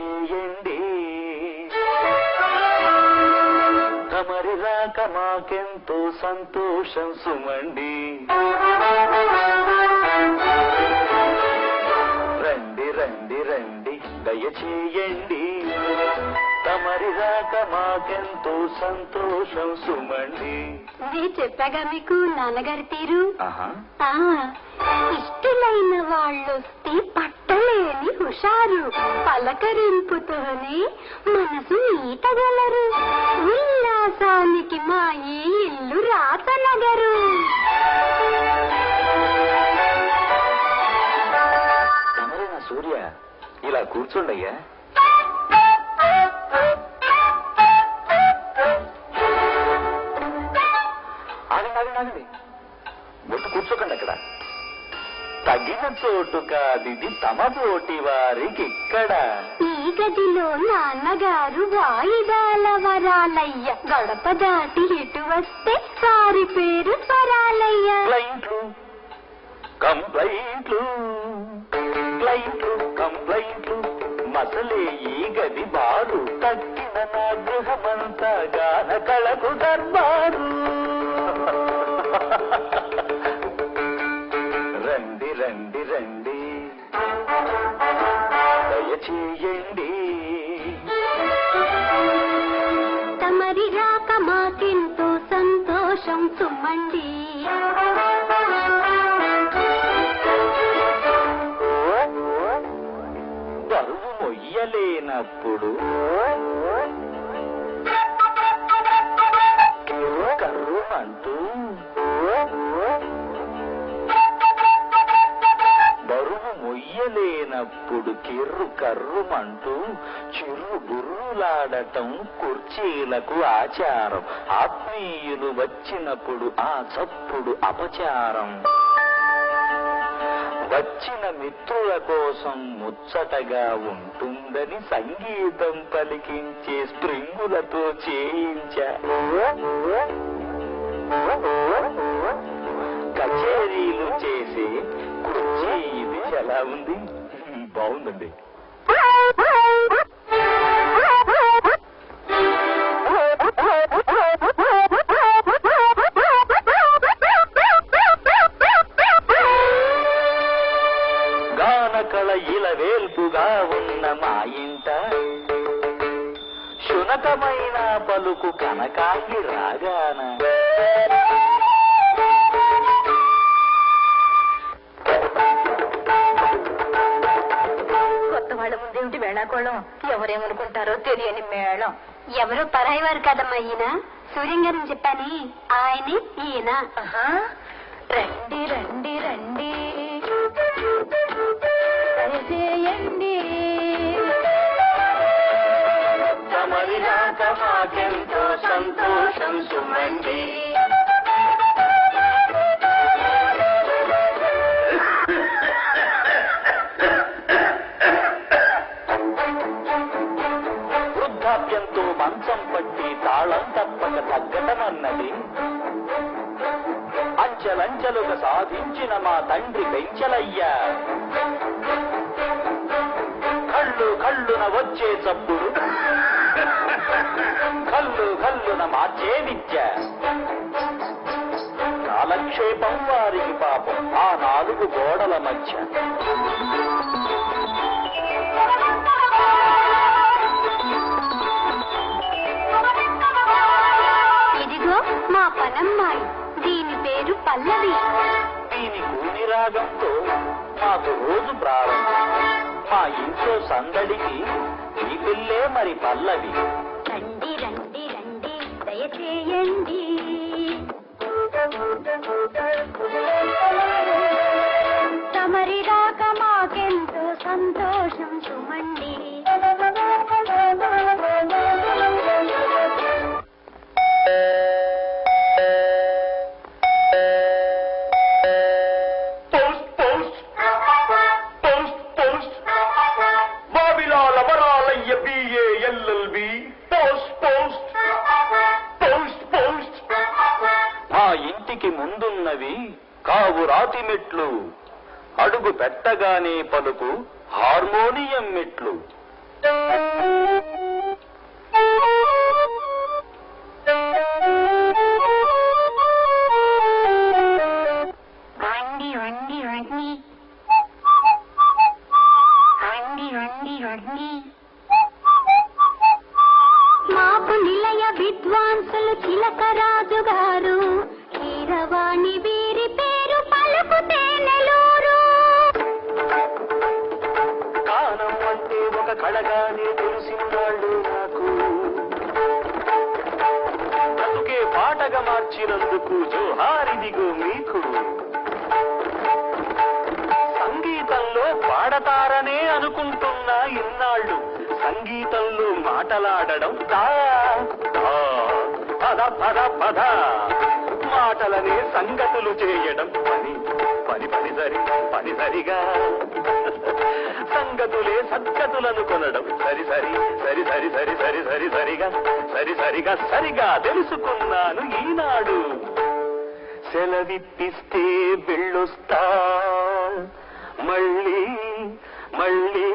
చేయండి. తమరి రాక మాకెంతో సంతోషం సుమండి. రండి రండి రండి దయచేయండి. తమరి రాక మాకెంతో సంతోషం సుమండి. ఇది చెప్పాగా మీకు నాన్నగారి తీరు ఇష్టమైన వాళ్ళు వస్తే పట్టు పట్టలేని హుషారు. పలకరింపుతోనే మనసు ఈతగలరు ఉల్లాసానికి మా ఈ ఇల్లు రాతనగరు. తమరేనా సూర్య ఇలా కూర్చోండయ్యా? ఆగండి ఆగండి ఆగండి. ఒట్టు కూర్చోకండి అక్కడ. తగిన చోటు కాదిది తమ తోటి వారికి ఇక్కడ ఈ గదిలో నాన్నగారు వాయిదాల వరాలయ్య. గడప దాటి ఇటు వస్తే వారి పేరు స్వరాలయ్య క్లయింట్లు కంప్లైంట్లు క్లయింట్లు కంప్లైంట్లు మసలే ఈ గది బారు రండి రండి. దయచేయండి. తమరి రాక మాకెంతో సంతోషం సుమ్మండి బరువు మొయ్యలేనప్పుడు కర్రుమంటూ మొయ్యలేనప్పుడు కిర్రు కర్రుమంటూ చిర్రు బుర్రులాడటం కుర్చీలకు ఆచారం. ఆత్మీయులు వచ్చినప్పుడు ఆ చప్పుడు అపచారం. వచ్చిన మిత్రుల కోసం ముచ్చటగా ఉంటుందని సంగీతం పలికించే స్ప్రింగులతో చేయించా. కచేరీలు చేసే కుర్చీ ఇది ఎలా ఉంది? బాగుందండి. గానకళ ఇలవేల్పుగా ఉన్న మా ఇంట. శునకమైన పలుకు కనకాంగి రాగాన. ముందేమిటి ఎవరేమనుకుంటారో తెలియని మేళం. ఎవరో పరాయి వారు కదమ్మా ఈయన. సూర్యం గారిని చెప్పాని? ఆయనే ఈయన. రండి రండి రండి. చేయండి తమరి రాక మాకెంతో సంతోషం సుమండి. వృద్ధాప్యంతో మంచం పట్టి తాళం తప్పక తగ్గటమన్నది. అంచెలంచెలుగా సాధించిన మా తండ్రి పెంచలయ్యా. కళ్ళు కళ్ళున వచ్చే చప్పుడు. కళ్ళు కళ్ళున మార్చే విద్య. కాలక్షేపం వారికి పాపం ఆ నాలుగు గోడల మధ్య. రాగంతో మాకు రోజు ప్రారంభం. మా ఇంట్లో సందడికి ఈ పిల్లే మరి పల్లవి. రండి రండి రండి దయచేయండి. తమరిదాక మాకెంతో సంతోషం సుమండి. కావు మెట్లు. అడుగు పెట్టగానే పలుకు హార్మోనియం మెట్లు. పాడతారనే అనుకుంటున్నా ఇన్నాళ్ళు. సంగీతంలో మాటలాడడం దా, పద పద పద. మాటలనే సంగతులు చేయడం పని పని పని సరి పని సరిగా. సంగతులే సద్గతులను కొనడం సరి సరి సరి సరి సరి సరి సరి సరిగా. సరి సరిగా సరిగా తెలుసుకున్నాను ఈనాడు. సెలవిప్పిస్తే వెళ్ళొస్తా. மள்ளி மள்ளி